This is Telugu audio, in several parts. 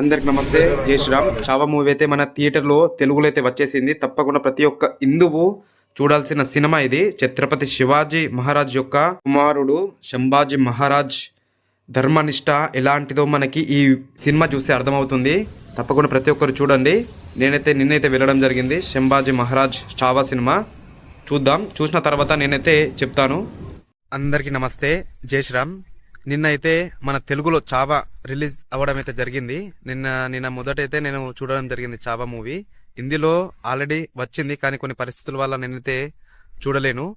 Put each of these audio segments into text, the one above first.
అందరికి నమస్తే జై శ్రీరామ్. చావా మూవీ అయితే మన థియేటర్లో తెలుగులో అయితే వచ్చేసింది. తప్పకుండా ప్రతి ఒక్క హిందువు చూడాల్సిన సినిమా ఇది. ఛత్రపతి శివాజీ మహారాజ్ యొక్క కుమారుడు శంభాజీ మహారాజ్ ధర్మనిష్ట ఎలాంటిదో మనకి ఈ సినిమా చూస్తే అర్థమవుతుంది. తప్పకుండా ప్రతి ఒక్కరు చూడండి. నేనైతే నిన్నైతే వెళ్ళడం జరిగింది. శంభాజీ మహారాజ్ చావా సినిమా. చూద్దాం. చూసిన తర్వాత నేనైతే చెప్తాను. అందరికీ నమస్తే. జై శ్రీరామ్. నిన్నైతే మన తెలుగులో చావా రిలీజ్ అవ్వడం అయితే జరిగింది. నిన్న నిన్న మొదటైతే నేను చూడడం జరిగింది చావా మూవీ. హిందీలో ఆల్రెడీ వచ్చింది కానీ కొన్ని పరిస్థితుల వల్ల నేనైతే చూడలేను.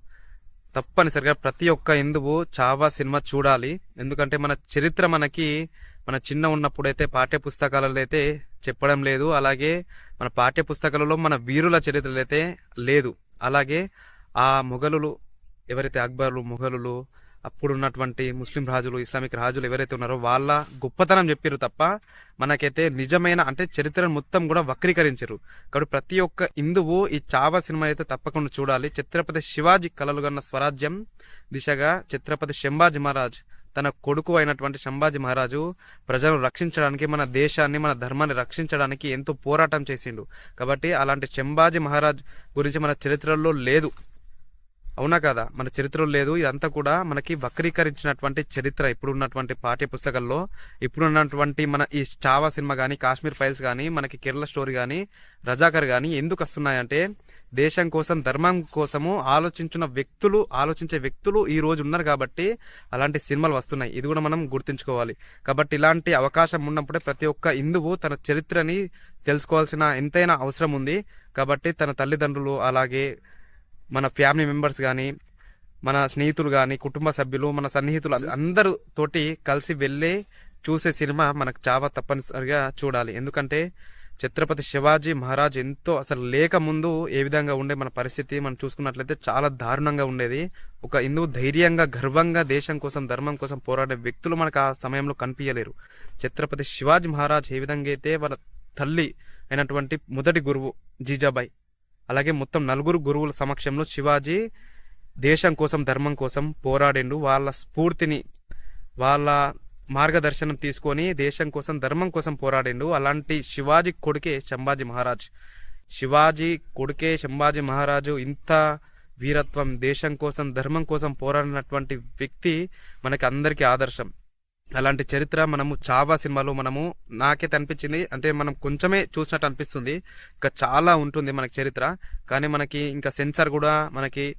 తప్పనిసరిగా ప్రతి ఒక్క హిందువు చావా సినిమా చూడాలి. ఎందుకంటే మన చరిత్ర మనకి మన చిన్న ఉన్నప్పుడైతే పాఠ్య పుస్తకాలలో అయితే చెప్పడం లేదు. అలాగే మన పాఠ్య పుస్తకాలలో మన వీరుల చరిత్రలు అయితే లేదు. అలాగే ఆ మొఘలులు ఎవరైతే అక్బర్లు మొఘలులు అప్పుడు ఉన్నటువంటి ముస్లిం రాజులు ఇస్లామిక్ రాజులు ఎవరైతే ఉన్నారో వాళ్ళ గొప్పతనం చెప్పారు తప్ప మనకైతే నిజమైన అంటే చరిత్రను మొత్తం కూడా వక్రీకరించారు కాబట్టి ప్రతి ఒక్క హిందువు ఈ చావా సినిమా అయితే తప్పకుండా చూడాలి. ఛత్రపతి శివాజీ కలలుగన్న స్వరాజ్యం దిశగా ఛత్రపతి శంభాజీ మహారాజ్ తన కొడుకు అయినటువంటి శంభాజీ మహారాజు ప్రజలను రక్షించడానికి మన దేశాన్ని మన ధర్మాన్ని రక్షించడానికి ఎంతో పోరాటం చేసిండు. కాబట్టి అలాంటి శంభాజీ మహారాజ్ గురించి మన చరిత్రలో లేదు. అవునా కదా? మన చరిత్రలో లేదు. ఇదంతా కూడా మనకి వక్రీకరించినటువంటి చరిత్ర. ఇప్పుడు ఉన్నటువంటి పాఠ్య పుస్తకాల్లో ఇప్పుడు ఉన్నటువంటి మన ఈ చావా సినిమా కానీ కాశ్మీర్ ఫైల్స్ కానీ మనకి కేరళ స్టోరీ కానీ రజాకర్ కానీ ఎందుకు వస్తున్నాయంటే దేశం కోసం ధర్మం కోసము ఆలోచించిన వ్యక్తులు ఆలోచించే వ్యక్తులు ఈ రోజు ఉన్నారు కాబట్టి అలాంటి సినిమాలు వస్తున్నాయి. ఇది కూడా మనం గుర్తుంచుకోవాలి. కాబట్టి ఇలాంటి అవకాశం ఉన్నప్పుడే ప్రతి ఒక్క హిందువు తన చరిత్రని తెలుసుకోవాల్సిన ఎంతైనా అవసరం ఉంది. కాబట్టి తన తల్లిదండ్రులు అలాగే మన ఫ్యామిలీ మెంబర్స్ కానీ మన స్నేహితులు కానీ కుటుంబ సభ్యులు మన సన్నిహితులు అందరూ తోటి కలిసి వెళ్ళి చూసే సినిమా మనకు చాలా తప్పనిసరిగా చూడాలి. ఎందుకంటే ఛత్రపతి శివాజీ మహారాజ్ ఎంతో అసలు లేక ముందు ఏ విధంగా ఉండే మన పరిస్థితి మనం చూసుకున్నట్లయితే చాలా దారుణంగా ఉండేది. ఒక హిందువు ధైర్యంగా గర్వంగా దేశం కోసం ధర్మం కోసం పోరాడే వ్యక్తులు మనకు ఆ సమయంలో కనిపించలేరు ఛత్రపతి శివాజీ మహారాజ్ ఏ విధంగా అయితే వాళ్ళ తల్లి అయినటువంటి మొదటి గురువు జీజాబాయ్ అలాగే మొత్తం నలుగురు గురువుల సమక్షంలో శివాజీ దేశం కోసం ధర్మం కోసం పోరాడిండు. వాళ్ళ స్ఫూర్తిని వాళ్ళ మార్గదర్శనం తీసుకొని దేశం కోసం ధర్మం కోసం పోరాడిండు. అలాంటి శివాజీ కొడుకే శంభాజీ మహారాజ్. శివాజీ కొడుకే శంభాజీ మహారాజు ఇంత వీరత్వం దేశం కోసం ధర్మం కోసం పోరాడినటువంటి వ్యక్తి మనకి అందరికీ ఆదర్శం. అలాంటి చరిత్ర మనము చావా సినిమాలో మనము నాకైతే అనిపించింది. అంటే మనం కొంచెమే చూసినట్టు అనిపిస్తుంది. ఇంకా చాలా ఉంటుంది మనకి చరిత్ర. కానీ మనకి ఇంకా సెన్సార్ కూడా మనకి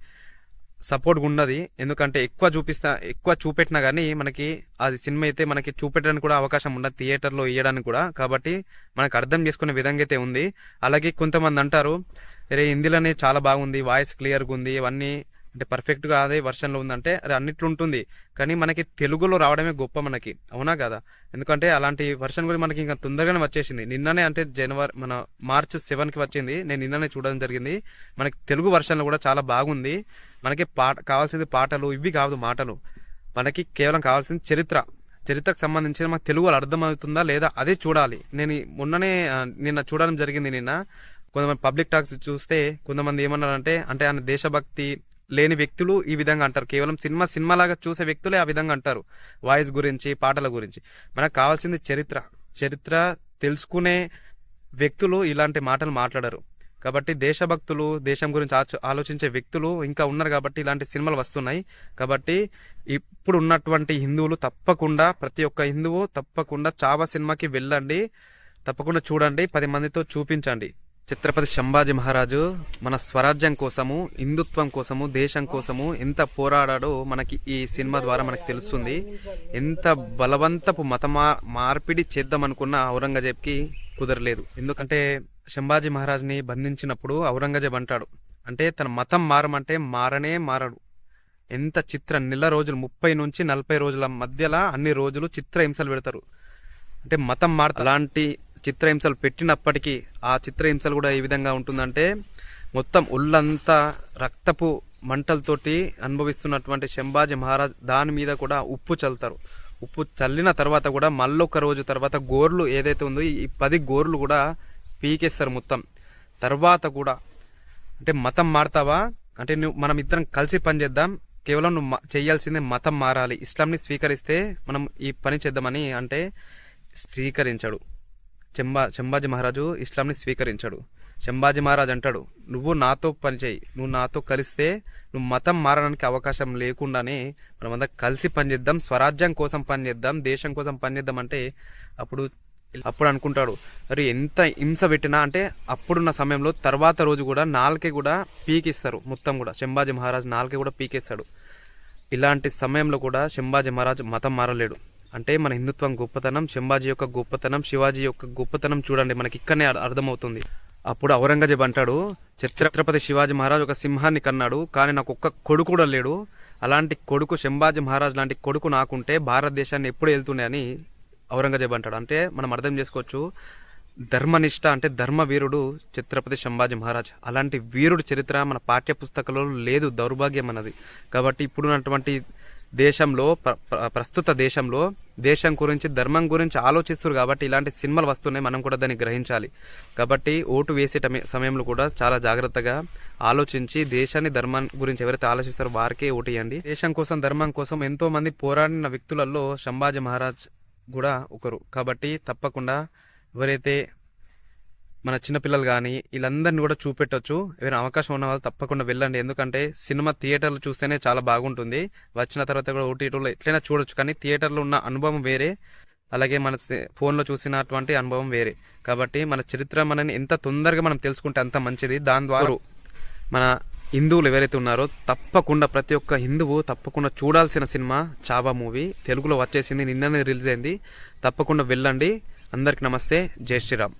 సపోర్ట్ ఉన్నది ఎందుకంటే ఎక్కువ చూపిస్తా ఎక్కువ చూపెట్టినా కానీ మనకి అది సినిమా అయితే మనకి చూపెట్టడానికి కూడా అవకాశం ఉండదు. థియేటర్లో ఇవ్వడానికి కూడా. కాబట్టి మనకు అర్థం చేసుకునే విధంగా అయితే ఉంది. అలాగే కొంతమంది అంటారు రే హిందీలోనే చాలా బాగుంది. వాయిస్ క్లియర్గా ఉంది. ఇవన్నీ అంటే పర్ఫెక్ట్గా అదే వర్షన్లో ఉందంటే అది అన్నిట్లు ఉంటుంది. కానీ మనకి తెలుగులో రావడమే గొప్ప మనకి. అవునా కదా? ఎందుకంటే అలాంటి వర్షన్ కూడా మనకి ఇంకా తొందరగానే వచ్చేసింది. నిన్ననే అంటే జనవరి మన మార్చ్ సెవెన్కి వచ్చింది. నేను నిన్ననే చూడడం జరిగింది. మనకి తెలుగు వర్షన్లో కూడా చాలా బాగుంది. మనకి పాట కావాల్సింది పాటలు ఇవి కాదు మాటలు. మనకి కేవలం కావాల్సింది చరిత్ర. చరిత్రకు సంబంధించిన మనకు తెలుగు అర్థమవుతుందా లేదా అదే చూడాలి. నేను మొన్ననే నిన్న చూడడం జరిగింది నిన్న. కొంతమంది పబ్లిక్ టాక్స్ చూస్తే కొంతమంది ఏమన్నారంటే అంటే ఆయన దేశభక్తి లేని వ్యక్తులు ఈ విధంగా అంటారు. కేవలం సినిమా సినిమాలాగా చూసే వ్యక్తులే ఆ విధంగా అంటారు. వాయిస్ గురించి పాటల గురించి. మనకు కావాల్సింది చరిత్ర. చరిత్ర తెలుసుకునే వ్యక్తులు ఇలాంటి మాటలు మాట్లాడరు. కాబట్టి దేశభక్తులు దేశం గురించి ఆచ- ఆలోచించే వ్యక్తులు ఇంకా ఉన్నారు కాబట్టి ఇలాంటి సినిమాలు వస్తున్నాయి. కాబట్టి ఇప్పుడు ఉన్నటువంటి హిందువులు తప్పకుండా ప్రతి ఒక్క హిందువు తప్పకుండా చావా సినిమాకి వెళ్ళండి. తప్పకుండా చూడండి. పది మందితో చూపించండి. ఛత్రపతి శంభాజీ మహారాజు మన స్వరాజ్యం కోసము హిందుత్వం కోసము దేశం కోసము ఎంత పోరాడాడో మనకి ఈ సినిమా ద్వారా మనకు తెలుస్తుంది. ఎంత బలవంతపు మత మార్పిడి చేద్దామనుకున్న ఔరంగజేబ్కి కుదరలేదు. ఎందుకంటే శంభాజీ మహారాజ్ని బంధించినప్పుడు ఔరంగజేబ్ అంటాడు అంటే తన మతం మారమంటే మారనే మారడు. ఎంత చిత్ర నెల రోజులు ముప్పై నుంచి నలభై రోజుల మధ్యలో అన్ని రోజులు చిత్ర హింసలు పెడతారు. అంటే మతం మారుత అలాంటి చిత్రహింసలు పెట్టినప్పటికీ ఆ చిత్రహింసలు కూడా ఏ విధంగా ఉంటుందంటే మొత్తం ఒళ్ళంతా రక్తపు మంటలతోటి అనుభవిస్తున్నటువంటి శంభాజీ మహారాజ్ దాని మీద కూడా ఉప్పు చల్లుతారు. ఉప్పు చల్లిన తర్వాత కూడా మళ్ళొక రోజు తర్వాత గోర్లు ఏదైతే ఉందో ఈ పది గోర్లు కూడా పీకేస్తారు మొత్తం. తర్వాత కూడా అంటే మతం మారుతావా? అంటే నువ్వు మనం ఇద్దరం కలిసి పని చేద్దాం. కేవలం నువ్వు చేయాల్సిందే మతం మారాలి. ఇస్లాంని స్వీకరిస్తే మనం ఈ పని చేద్దామని అంటే స్వీకరించాడు. చెంబా చెంబాజీ మహారాజు ఇస్లాంని స్వీకరించాడు. చెంబాజీ మహారాజ్ అంటాడు నువ్వు నాతో పనిచేయి నువ్వు నాతో కలిస్తే నువ్వు మతం మారడానికి అవకాశం లేకుండానే మనమంతా కలిసి పనిచేద్దాం స్వరాజ్యం కోసం పనిచేద్దాం దేశం కోసం పనిచేద్దాం. అంటే అప్పుడు అప్పుడు అనుకుంటాడు అరే ఎంత హింస పెట్టినా అంటే అప్పుడున్న సమయంలో తర్వాత రోజు కూడా నాలుకే కూడా పీకిస్తారు మొత్తం కూడా. శంభాజీ మహారాజ్ నాలుకే కూడా పీకేస్తాడు. ఇలాంటి సమయంలో కూడా శంభాజీ మహారాజ్ మతం మారలేడు. అంటే మన హిందుత్వం గొప్పతనం శంభాజీ యొక్క గొప్పతనం శివాజీ యొక్క గొప్పతనం చూడండి మనకి ఇక్కడనే అర్థమవుతుంది. అప్పుడు ఔరంగజేబ్ అంటాడు ఛత్రపతి శివాజీ మహారాజ్ ఒక సింహాన్ని కన్నాడు కానీ నాకు ఒక్క కొడుకు కూడా లేడు. అలాంటి కొడుకు శంభాజీ మహారాజ్ లాంటి కొడుకు నాకుంటే భారతదేశాన్ని ఎప్పుడు వెళ్తుండే అని ఔరంగజేబ్ అంటాడు. అంటే మనం అర్థం చేసుకోవచ్చు ధర్మనిష్ట అంటే ధర్మవీరుడు ఛత్రపతి శంభాజీ మహారాజ్. అలాంటి వీరుడు చరిత్ర మన పాఠ్య పుస్తకాలలో లేదు దౌర్భాగ్యం అన్నది. కాబట్టి ఇప్పుడున్నటువంటి దేశంలో ప్రస్తుత దేశంలో దేశం గురించి ధర్మం గురించి ఆలోచిస్తారు కాబట్టి ఇలాంటి సినిమాలు వస్తున్నాయి మనం కూడా దాన్ని గ్రహించాలి. కాబట్టి ఓటు వేసే సమయంలో కూడా చాలా జాగ్రత్తగా ఆలోచించి దేశాన్ని ధర్మం గురించి ఎవరైతే ఆలోచిస్తారో వారికే ఓటు వేయండి. దేశం కోసం ధర్మం కోసం ఎంతో మంది పోరాడిన వ్యక్తులలో శంభాజీ మహారాజ్ కూడా ఒకరు. కాబట్టి తప్పకుండా ఎవరైతే మన చిన్నపిల్లలు కానీ వీళ్ళందరినీ కూడా చూపెట్టొచ్చు. ఏదైనా అవకాశం ఉన్న వాళ్ళు తప్పకుండా వెళ్ళండి. ఎందుకంటే సినిమా థియేటర్లు చూస్తేనే చాలా బాగుంటుంది. వచ్చిన తర్వాత కూడా ఓటీటీలో ఎట్లయినా చూడొచ్చు. కానీ థియేటర్లో ఉన్న అనుభవం వేరే. అలాగే మన ఫోన్లో చూసినటువంటి అనుభవం వేరే. కాబట్టి మన చరిత్ర మనని ఎంత తొందరగా మనం తెలుసుకుంటే అంత మంచిది. దాని ద్వారా మన హిందువులు ఎవరైతే ఉన్నారో తప్పకుండా ప్రతి ఒక్క హిందువు తప్పకుండా చూడాల్సిన సినిమా చావా మూవీ. తెలుగులో వచ్చేసింది నిన్ననే రిలీజ్ అయింది. తప్పకుండా వెళ్ళండి. అందరికి నమస్తే. జై శ్రీరామ్.